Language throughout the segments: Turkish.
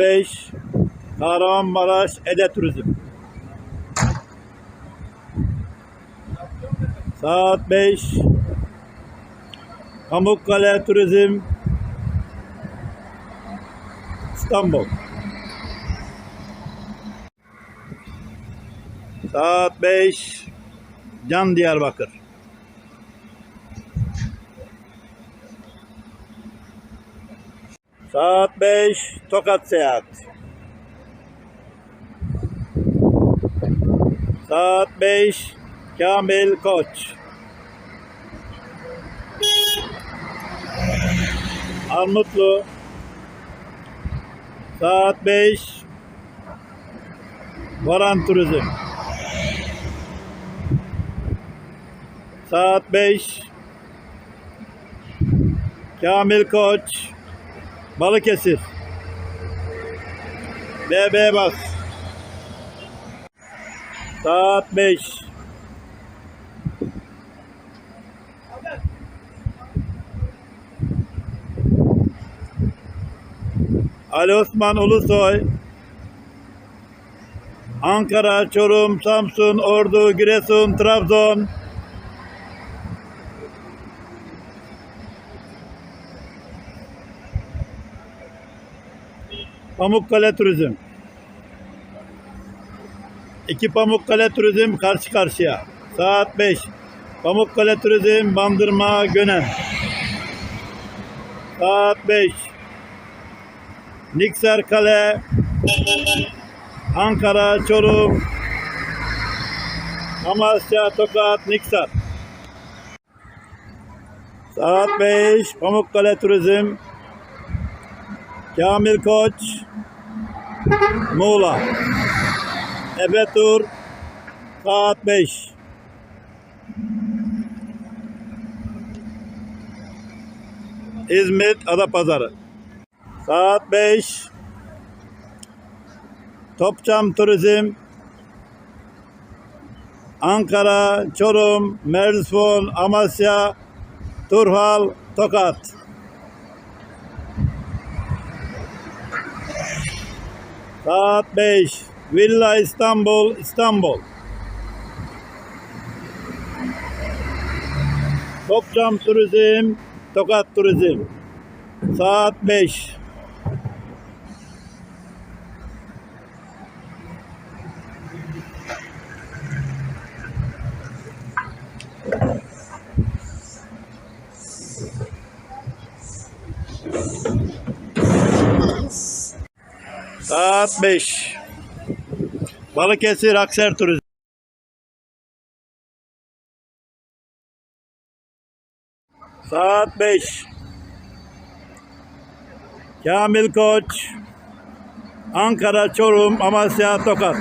5 Kahramanmaraş, Ede Turizm. Saat 5 Pamukkale Turizm. İstanbul. Saat 5 Can Diyarbakır Saat 5 Tokat Seyahat. Saat 5 Kamil Koç. Armutlu. Saat 5 Varan Turizm. Saat 5 Kamil Koç Balıkesir. BB Bas Saat 5 Ali Osman Ulusoy. Ankara, Çorum, Samsun, Ordu, Giresun, Trabzon Pamukkale Turizm İki Pamukkale Turizm karşı karşıya. Saat 5. Pamukkale Turizm Bandırma Gönen. Saat 5. Niksar Kale, Ankara, Çorum, Amasya, Tokat, Niksar. Saat 5, Pamukkale Turizm, Kamil Koç, Muğla. Efe Tur, saat 5. İzmit Adapazarı. Saat 5. Topçam Turizm. Ankara, Çorum, Mersin, Amasya, Turhal, Tokat. Saat 5. Villa İstanbul, İstanbul. Topçam Turizm, Tokat Turizm. Saat 5. Saat 5. Balıkesir Akser Turizm. Saat 5. Kamil Koç. Ankara, Çorum, Amasya, Tokat.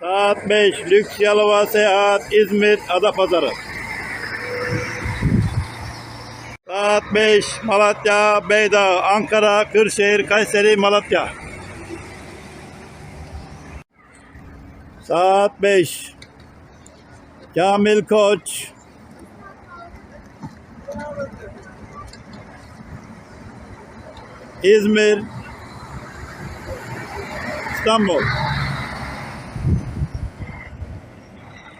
Saat 5. Lüks Yalova Seyahat İzmit Adapazarı. Saat 5. Malatya, Beydağ, Ankara, Kırşehir, Kayseri, Malatya. Saat 5. Kamil Koç. İzmir. İstanbul.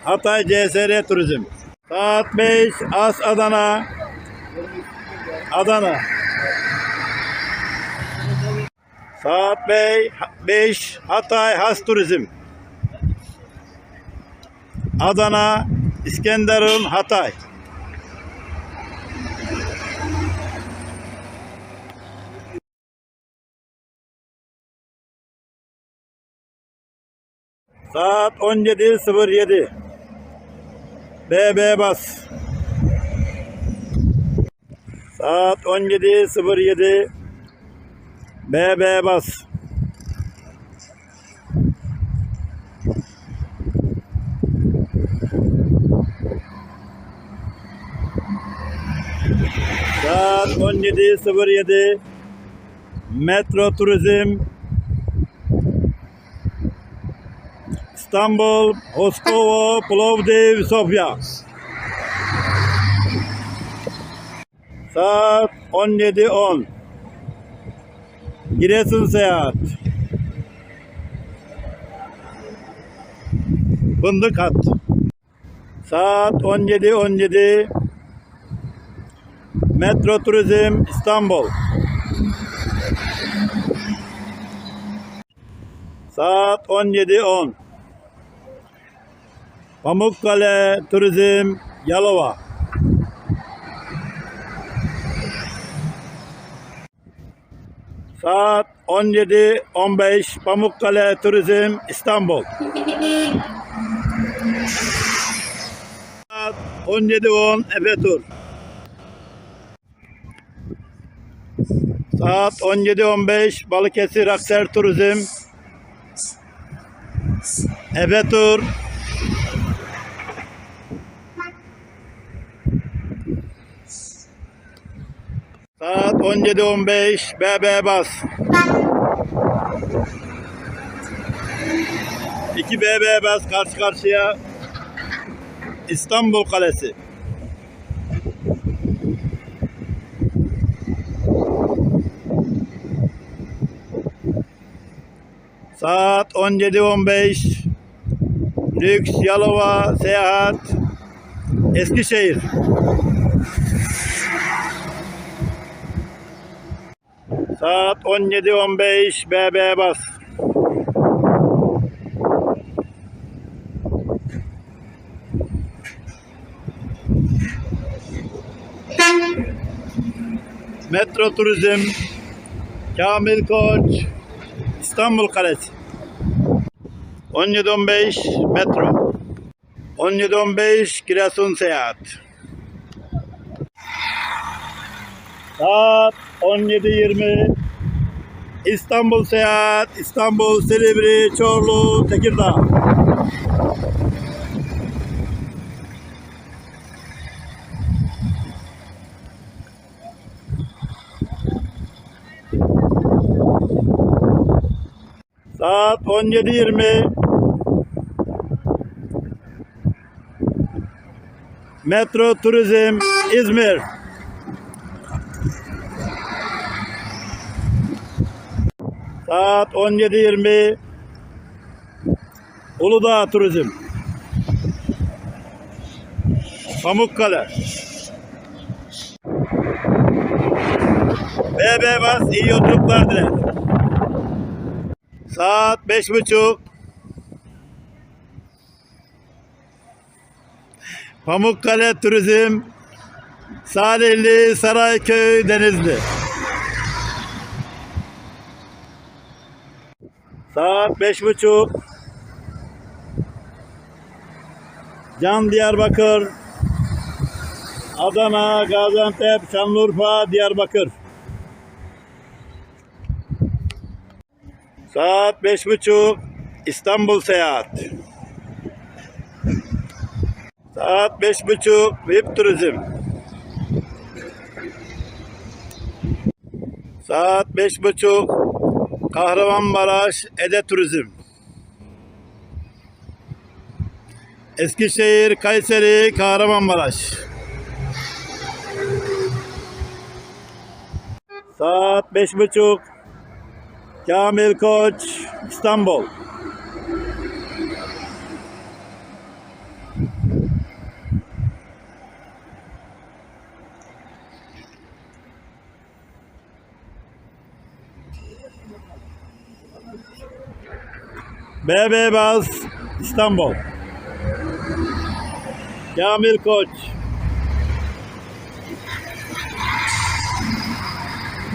Hatay CSR Turizm. Saat 5. As Adana. Adana. Saat 5. Hatay Has Turizm. Adana, İskenderun, Hatay. Saat 17.07. BB bas. Saat 17.07. BB bas. Saat 17.07 Metro Turizm İstanbul, Moskova, Plovdiv, Sofya Saat 17.10 Giresun Seyahat Fındık Hat Saat 17.17 Metro Turizm İstanbul. Saat 17.10. Pamukkale Turizm Yalova. Saat 17.15 Pamukkale Turizm İstanbul. Saat 17.10 Efe Tur. Saat 17.15 Balıkesir Akser Turizm Efe Tur Saat 17.15 BB Bas. 2 BB Bas karşı karşıya. İstanbul Kalesi. Saat 17.15 Lüks Yalova Seyahat Eskişehir Saat 17.15 BB Bas. Metro Turizm Kamil Koç İstanbul Kalesi. 17.15 metro. 17.15 Giresun Seyahat Saat 17.20 İstanbul Seyahat İstanbul Silivri Çorlu Tekirdağ. Saat 17.20 Metro Turizm İzmir Saat 17.20 Uludağ Turizm Pamukkale BB Bas iyi yolculuklar diler. Saat beş buçuk. Pamukkale Turizm Salihli Sarayköy Denizli Saat beş buçuk. Can Diyarbakır. Adana, Gaziantep, Şanlıurfa, Diyarbakır. Saat beş buçuk. İstanbul seyahat. Saat beş buçuk. VIP Turizm. Saat beş buçuk Kahramanmaraş Ede Turizm. Eskişehir, Kayseri, Kahramanmaraş. Saat beş buçuk. Kamil Koç İstanbul BB Baz İstanbul. Kamil Koç.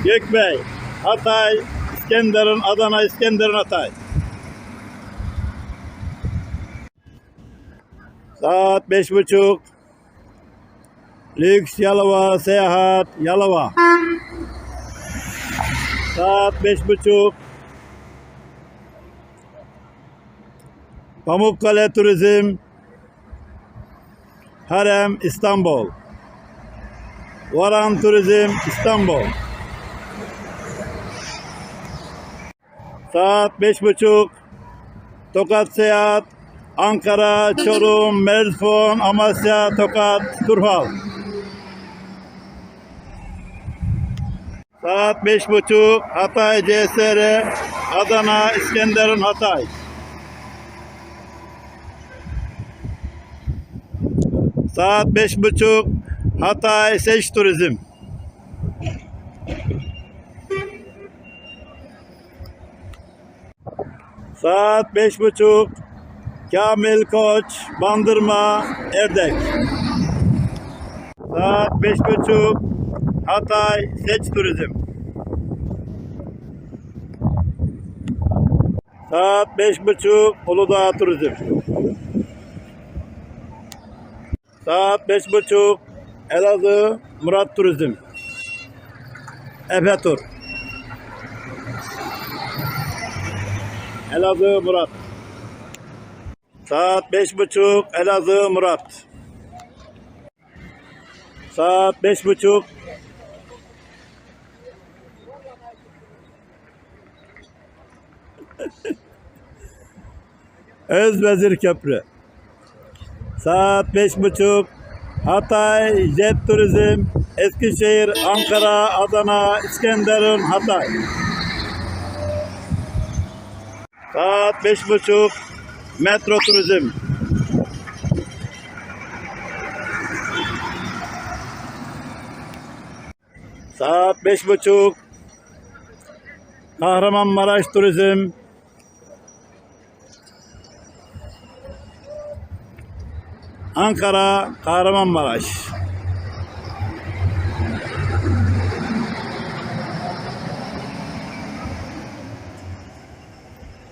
Gökbey Hatay İskenderun Adana İskenderun Hatay. Saat beş buçuk. Lüks Yalova Seyahat Yalova. Saat beş buçuk Pamukkale Turizm Harem İstanbul. Varan Turizm İstanbul. Saat beş buçuk. Tokat Seyahat Ankara, Çorum, Merzfon, Amasya, Tokat, Turhal. Saat beş buçuk. Hatay CSR Adana, İskenderun, Hatay Saat beş buçuk Hatay Seç Turizm. Saat beş buçuk Kamil Koç Bandırma Erdek. Saat beş buçuk Hatay Seç Turizm. Saat beş buçuk Uludağ Turizm. Saat beş buçuk Elazığ Murat Turizm. Efe Tur. Elazığ Murat. Saat beş buçuk Elazığ Murat. Saat beş buçuk Özvezir Köprü. Saat beş buçuk. Hatay, Jet Turizm, Eskişehir, Ankara, Adana, İskenderun, Hatay. Saat beş buçuk. Metro Turizm. Saat beş buçuk. Kahramanmaraş Turizm. Ankara, Kahramanmaraş.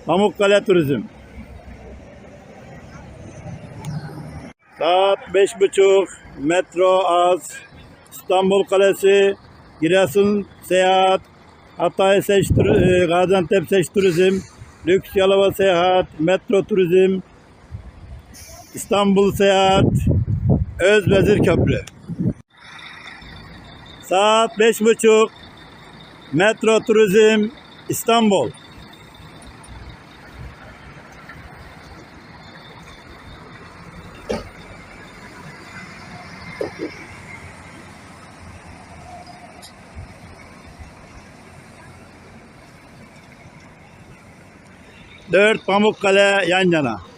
Pamukkale Turizm. Saat beş buçuk. Metro Az. İstanbul Kalesi. Giresun Seyahat. Hatay Seç e, Gaziantep Seç Turizm. Lüks Yalova Seyahat. Metro Turizm. İstanbul Seyahat, Özvezir Köprü. Saat beş buçuk, Metro Turizm, İstanbul. Dört Pamukkale yan yana.